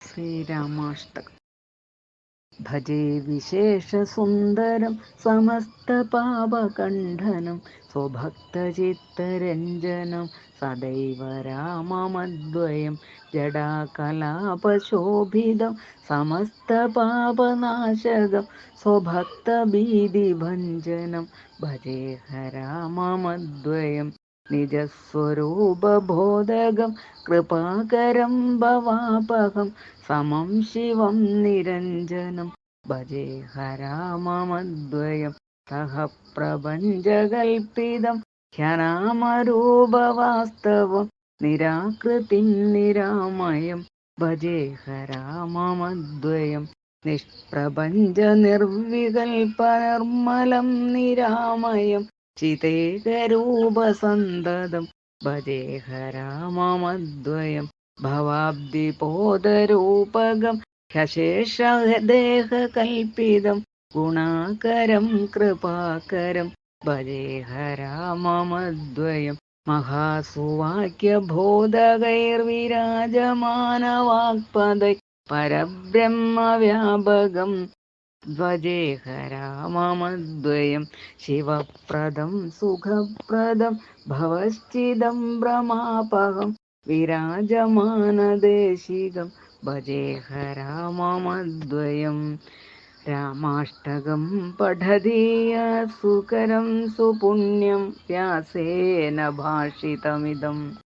ശ്രീരാമാഷ്ടകം. ഭജേ വിശേഷസുന്ദരം സമസ്തപാപകണ്ഠനം സ്വഭക്തചിത്തരഞ്ജനം സദൈവ രാമമദ്വയം ജഡാകലാപശോഭിതം സമസ്തപാപനാശകം സ്വഭക്തഭീതിഭഞ്ജനം ഭജേഹ രാമമദ്വയം നിജസ്വരൂപബോധകം കൃപാകരം ഭവാപകം സമം ശിവം നിരഞ്ജനം ഭജേ ഹരാമമദ്വയം സഹ പ്രപഞ്ചകൽപ്പിതം ഹ്യനാമരൂപവാസ്തവം നിരാകൃതിം നിരാമയം ഭജേ ഹരാമമദ്വയം നിഷ്പ്രപഞ്ച നിർവികൽപ നിർമ്മലം നിരാമയം ചിതേകരൂപസന്തതം. ഭജേ ഭവാബ്ദിപോദരൂപകം. ഹ്യശേഷദേഹകൽപ്പിതം ഗുണാകരം കൃപാകരം. ഭജേ ഹരാമമദ്വയം. മഹാസുവാക്യബോധകൈർവിരാജമാനവാക്പദൈ. പരബ്രഹ്മവ്യാപകം. ധ്വജേഹ രാമമദ്വയം ശിവപ്രദം സുഖപ്രദം ഭവശ്ചിദം ഭ്രമാപഹം വിരാജമാനദേശികം ഭജേഹ രാമമദ്വയം. രാമാഷ്ടകം പഠതീയ സുകരം സുപുണ്യം വ്യാസേന ഭാഷിതമിതം.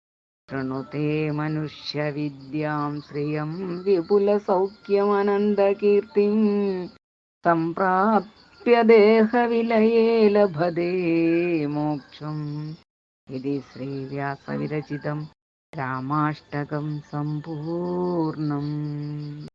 ശൃണുതേ മനുഷ്യവിദ്യാം ശ്രിയം വിപുലസൗഖ്യമനന്തകീർത്തിം സംപ്രാപ്യ ദേഹവിലയേ ലഭതേ മോക്ഷം. ഇതി ശ്രീവ്യാസവിരചിതം രാമാഷ്ടകം സമ്പൂർണം